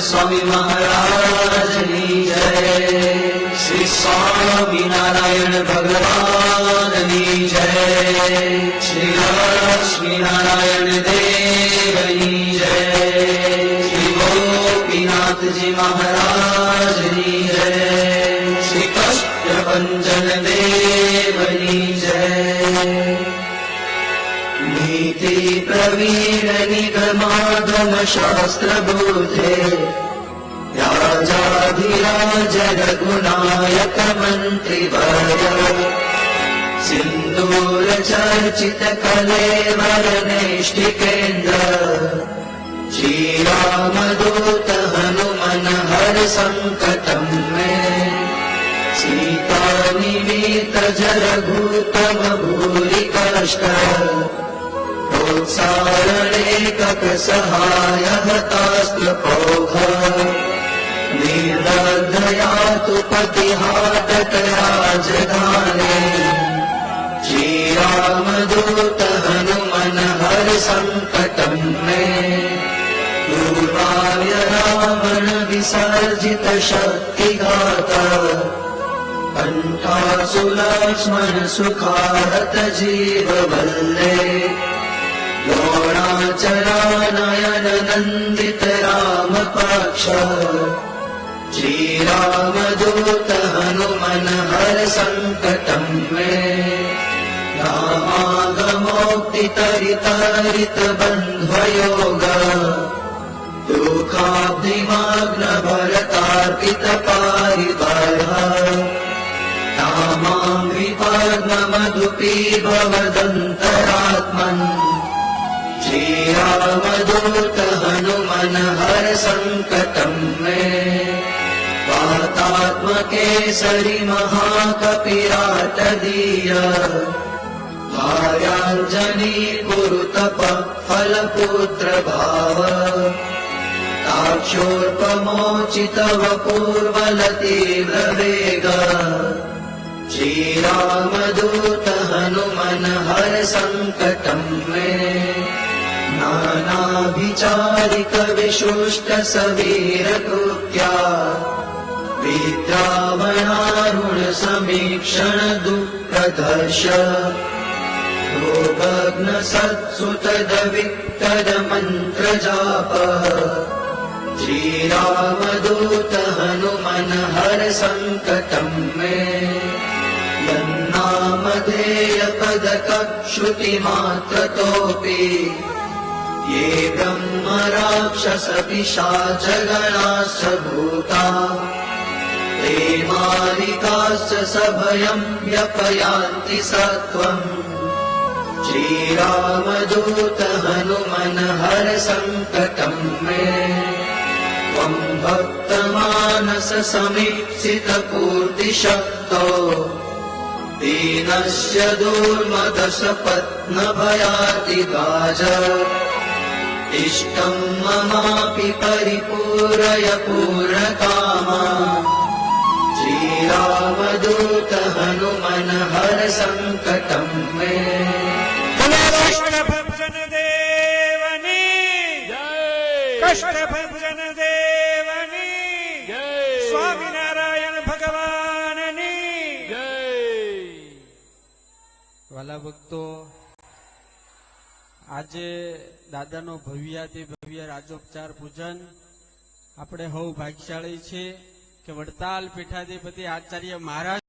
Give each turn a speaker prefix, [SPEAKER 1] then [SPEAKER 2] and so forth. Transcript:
[SPEAKER 1] સ્વામી મહારાજની જય શ્રી સ્વામિનારાયણ ભગવાનની જય શ્રી લક્ષ્મીનારાયણ દેવની જય શ્રી ગોપીનાથજી મહારાજની જય શ્રી કષ્ટ કષ્ટભંજન દેવની જય इति निकमाधमशास्त्रभूते राजाभिराज रघुनायकमन्त्रिव सिन्दूर चर्चितकले मयनेष्टिकेन्द्र श्रीरामदूतहनुमन हरि सङ्कटम् मे। सीतानिमेतजलघुतम कष्ट तास्त्रपौघ निर्दधया तु पतिहाटकया जगाने श्रीरामदूत हनुमन हर सङ्कटम् मे दूराय रावण विसर्जित शक्तिघात कण्ठासुलक्ष्मण सुखारत जीववल्ले रामपाक्ष। श्रीरामदूत हनुमन हर सङ्कटम् मे। रामागमोक्तितरितरित बन्ध्वयोग दुःखाब्धिमाग्न भरतार्पित पारिबर्ह रामाङ्घ्रिपाग्नमधुपी भवदन्तरात्मन् श्रीरामदूत सङ्कटम् मे। वातात्मकेसरि महाकपिराटदीय भार्याञ्जनी कुरुतप फलपुत्र भाव ताक्षोर्पमोचितव पूर्वलतीव्रवेग श्रीरामदूत हनुमन हर सङ्कटम् मे नानाभिचारिक विशुष्ट सवीरकृत्या विद्रावणारुण समीक्षण दुःप्रदर्श भोगग्न सत्सुतद वित्तद मन्त्र जाप श्रीरामदूत हनुमन हर सङ्कटम् मे यन्नामधेय पदकश्रुतिमात्रतोऽपि ये ब्रह्म राक्षस पिशाचगणाश्च भूता। ते मालिकाश्च सभयम् व्यपयान्ति सत्त्वम् श्रीरामदूत हनुमन हर सङ्कटम् मे। त्वम् भक्तमानस समीक्षित पूर्तिशक्तो दीनस्य दुर्मदश पत्नभयातिगाज इष्टम् ममापि परिपूरय पूरकामा। श्रीरामदूत हनुमन हर सङ्कटम् मे
[SPEAKER 2] कशरभुजन देवने जन देवनी
[SPEAKER 3] स्वामिनारायण भगवानतो આજે દાદાનો ભવ્યાથી ભવ્ય રાજોપચાર પૂજન આપણે હવ ભાગ્યશાળી છે કે વડતાલ પીઠાધિપતિ આચાર્ય મહારાજ